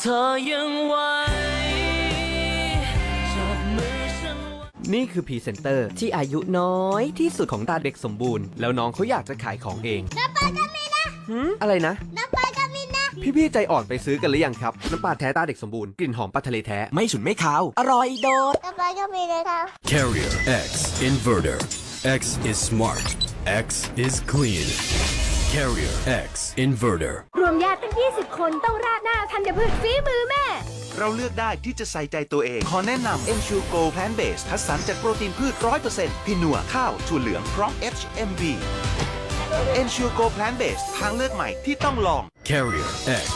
เธอยังไหวจับมือฉันไว้ นี่คือพรีเซนเตอร์ที่อายุน้อยที่สุดของตาเด็กสมบูรณ์ แล้วน้องเขาอยากจะขายของเองน้ำปลาก็มีนะอะไรนะ น้ำปลาก็มีนะ พี่ๆใจอ่อนไปซื้อกันหรือยังครับ น้ำปลาแท้ตาเด็กสมบูรณ์กลิ่นหอมปลาทะเลแท้ ไม่ฉุนไม่คาว อร่อยโดดต่อไปก็มีเลยค่ะ Carrier X Inverter. X is smart. X is clean. Carrier X Inverter. รวมญาติตั้ง20 คนต้องราดหน้าธัญพืชฝีมือแม่ เราเลือกได้ที่จะใส่ใจตัวเอง ขอแนะนำ Ensure Go Plant Based คัดสรรจากโปรตีนพืช 100%พินัวข้าวถั่วเหลืองพร้อม HMB Ensure Go Plant Based ทางเลือกใหม่ที่ต้องลอง Carrier X.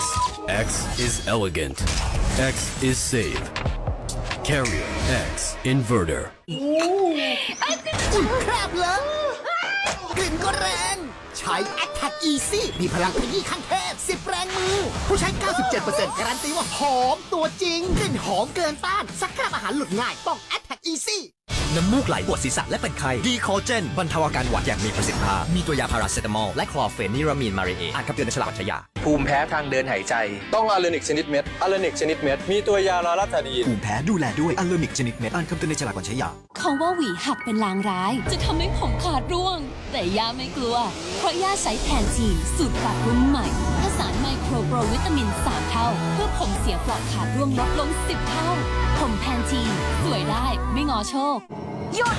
X is elegant. X is safe. Carrier X Inverter. แคบเลยกลิ่นก็แรง ใช้ Attack Easy มีพลังขยี้ขั้นเทพ10 แรงมือ ผู้ใช้ 97%การันตีว่าหอมตัวจริงกลิ่นหอมเกินต้าน สักคราบอาหารหลุดง่าย ต้อง Attack Easy น้ำมูกไหลปวดศีรษะและเป็นไข้ดีคอเจนบรรเทาอาการหวัดอย่างมีประสิทธิภาพ มีตัวยาพาราเซตามอลและคลอร์เฟนิรามีนมาเรเออ่านคำเตือนในฉลากบัญชยาภูมิแพ้ทางเดินหายใจ ต้องอะเลนิกชนิดเม็ดอะเลนิกชนิดเม็ดมีตัวยาลาลาตาดีนภูมิแพ้ดูแลด้วยอัลโลนิกชนิดเม็ดอ่านคำเตือนในฉลากก่อนใช้ยาเขาว่าหวีหักเป็นลางร้าย จะทำให้ผมขาดร่วง แต่ย่าไม่กลัว เพราะย่าใช้แทนจีนสูตรปรับรุ่นใหม่ผสานไมโครโปรวิตามิน 3 เท่า เพื่อผมเสียเปลอกขาดร่วงลดลง 10 เท่า ผมแพนทีนสวยได้ไม่งอโชค หยุด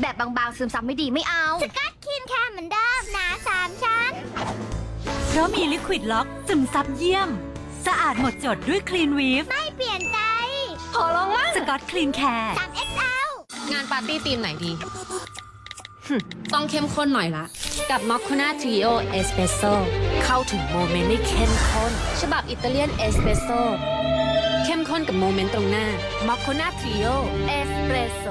แบบบางๆซึมซับไม่ดีไม่เอา สกัดคินแค่เหมือนเดิมหนาสามชั้น เพราะมีลิควิดล็อกซึมซับเยี่ยม สะอาดหมดจดด้วยคลีนวีฟไม่เปลี่ยนใจ ขอลองมั้งสกอตคลีนแคร์ 3XL งานปาร์ตี้ธีมไหนดีต้องเข้มข้นหน่อยละ กับมอคคูน่าทริโอเอสเปรสโซเข้าถึงโมเมนต์ได้เข้มข้น ฉบับอิตาเลียนเอสเปรสโซเข้มข้นกับโมเมนต์ตรงหน้ามอคคูน่าทริโอเอสเปรสโซ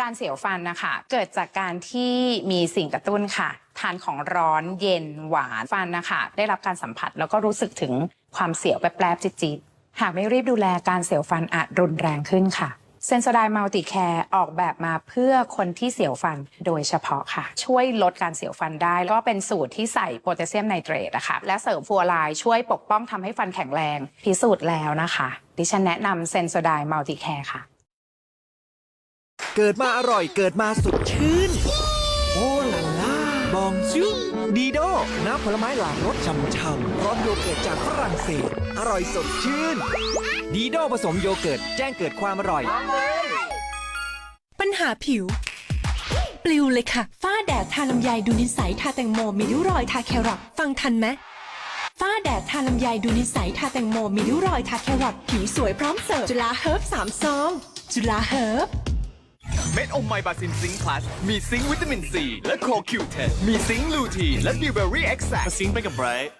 การเสียวฟันนะคะ เกิดจากการที่มีสิ่งกระตุ้นค่ะ ทานของร้อนเย็นหวานฟันนะคะ ได้รับการสัมผัสแล้วก็รู้สึกถึงความเสียวแปรบๆจิตๆหากไม่รีบดูแลการเสียวฟันอาจรุนแรงขึ้นค่ะเซน o ไดมัลติแคร์ออกแบบมาเพื่อคนที่เสียวฟันโดยเฉพาะค่ะ ช่วยลดการเสียวฟันได้ แล้วก็เป็นสูตรที่ใส่โพแทสเซียมไนเตรตนะคะและเสริมฟัวไลน์ช่วยปกป้องทำให้ฟันแข็งแรง พิสูจน์แล้วนะคะ ดิฉันแนะนำเซน o ไดมัลติแคร์ค่ะ เกิดมาอร่อยเกิดมาสดชื่น โอ้ลาล่าบองจูดีโดน้ำผลไม้หลากรสช่ำๆร้อนโยเกิร์ตจากฝรั่งเศส อร่อยสดชื่น ดีโดผสมโยเกิร์ตแจ้งเกิดความอร่อย ปัญหาผิว ปลิวเลยค่ะ ฝ้าแดดทาลำไยดูนิสัยทาแตงโมมีริ้วรอยทาแครอทฟังทันไหมฝ้าแดดทาลำไยดูนิสัยทาแตงโมมีริ้วรอยทาแครอทผิวสวยพร้อมเสิร์ฟจุฬาเฮิร์บสามซองจุฬาเฮิร์บ เม็ดอมไมบาซินซิงค์พลัสมีซิงค์วิตามินซีและโคคิวเทนมีซิงค์ลูทีนและบิวเบอรี่เอ็กซ์แซซิงค์ไปกับไบรท์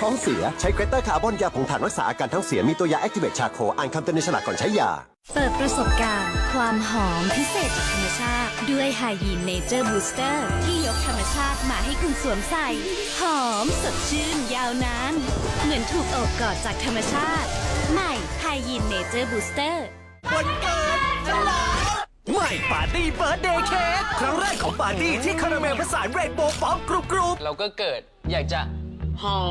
ท้องเสียใช้เกรเตอร์คาร์บอนยาผงถ่านรักษาอาการท้องเสียมีตัวยาแอคทีเวตชาโคอ่านคำเตือนในฉลากก่อนใช้ยา เปิดประสบการณ์ ความหอมพิเศษจากธรรมชาติ ด้วยไฮยีนเนเจอร์บูสเตอร์ที่ยกธรรมชาติมาให้คุณสวมใส่ หอมสดชื่นยาวนาน เหมือนถูกโอบกอดจากธรรมชาติ ใหม่ไฮยีนเนเจอร์บูสเตอร์ ใหม่ปาร์ตี้เบิร์ดเดย์เค้กครั้งแรกของปาร์ตี้ที่คาราเมลผสานเรนโบว์ฟอมกรุบกรุบเราก็เกิดอยากจะหอ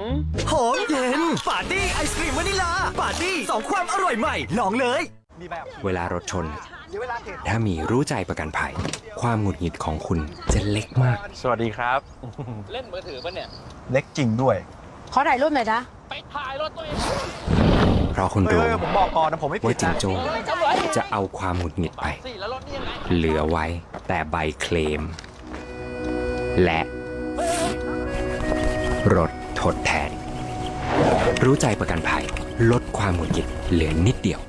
ม หอมเย็นปาร์ตี้ไอศครีมวานิลาปาร์ตี้สองความอร่อยใหม่ลองเลย เวลารถชน ถ้ามีรู้ใจประกันภัย ความหงุดหงิดของคุณจะเล็กมาก สวัสดีครับ เล่นมือถือปะเนี่ย เล็กจริงด้วย ขอถ่ายรูปหน่อยนะ ไปถ่ายรถตัวเองเพ ราะคุณรู้ผมบอกก่อนนะผมไม่ผิว่าดจิงนะโจ้จะเอาความหงุดหงิดไปสิแล้วรถนี่ยังไงเหลือไว้แต่ใบเคลม และรถทดแทน รู้ใจประกันภัย ลดความหงุดหงิดเหลือนิดเดียว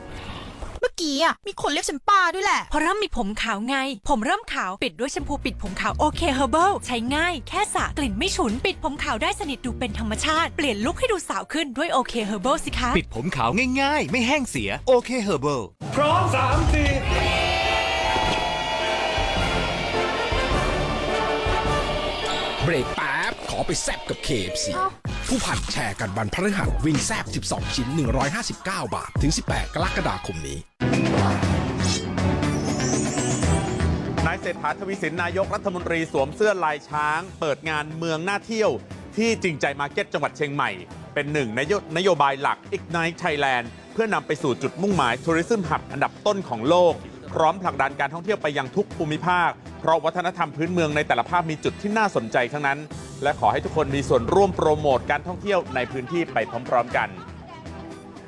เมื่อกี้อะมีคนเรียกฉันป้าด้วยแหละเพราะเริ่มมีผมขาวไง ผมเริ่มขาวปิดด้วยแชมพูปิดผมขาวโอเคเฮอร์เบิลใช้ง่ายแค่สระกลิ่นไม่ฉุน ปิดผมขาวได้สนิทดูเป็นธรรมชาติ เปลี่ยนลุคให้ดูสาวขึ้นด้วยโอเคเฮอร์เบิลสิคะ ปิดผมขาวง่ายๆ ไม่แห้งเสียโอเคเฮอร์เบิลพร้อมสามสี่เบรกแป๊บขอไปแซบกับ KFC ผู้พันแชร์กันวันพฤหัสวิ่งแซบ 12 ชิ้น 159 บาท ถึง 18 กรกฎาคมนี้ เศรษฐาทวีสินนายกรัฐมนตรีสวมเสื้อลายช้าง เปิดงานเมืองน่าเที่ยวที่จริงใจมาร์เก็ตจังหวัดเชียงใหม่ เป็นหนึ่งนโยนโยบายหลัก Ignite Thailand เพื่อนำไปสู่จุดมุ่งหมาย Tourism Hub อันดับต้นของโลก พร้อมผลักดันการท่องเที่ยวไปยังทุกภูมิภาค เพราะวัฒนธรรมพื้นเมืองในแต่ละภาคมีจุดที่น่าสนใจทั้งนั้น และขอให้ทุกคนมีส่วนร่วมโปรโมทการท่องเที่ยวในพื้นที่ไปพร้อม ๆ กัน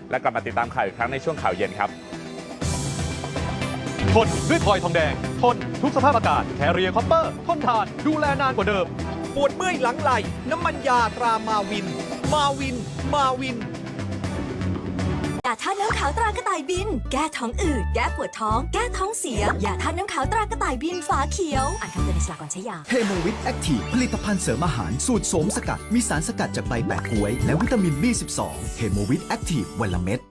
และกลับมาติดตามข่าวอีกครั้งในช่วงข่าวเย็นครับ ทนด้วยพลอยทองแดง ทนทุกสภาพอากาศแคเรียคอปเปอร์ทนทานดูแลนานกว่าเดิม ปวดเมื่อยหลังไหล น้ำมันยาตรามาวิน มาวิน มาวินยาธาตุน้ำขาวตรากระต่ายบิน แก้ท้องอืด แก้ปวดท้อง แก้ท้องเสีย ยาธาตุน้ำขาวตรากระต่ายบินฝาเขียว อ่านคำเตือนในฉลากก่อนใช้ยาเฮโมวิทแอคทีฟผลิตภัณฑ์เสริมอาหาร สูตรโสมสกัด มีสารสกัดจากใบแปะก๊วย และวิตามิน B12 เฮโมวิทแอคทีฟวันละเม็ด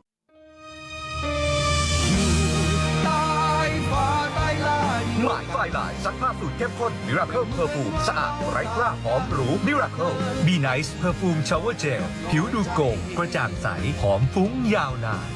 หมายไลายซักผ้าสูตรเข้มข้นมิราเคิลเพอร์ฟูมสะอาดไร้คราบหอมหรูมิราเคิลบีไนซ์เพอร์ฟูมชาวเวอร์เจลผิวดูโก่งกระจ่างใสหอมฟุ้งยาวนาน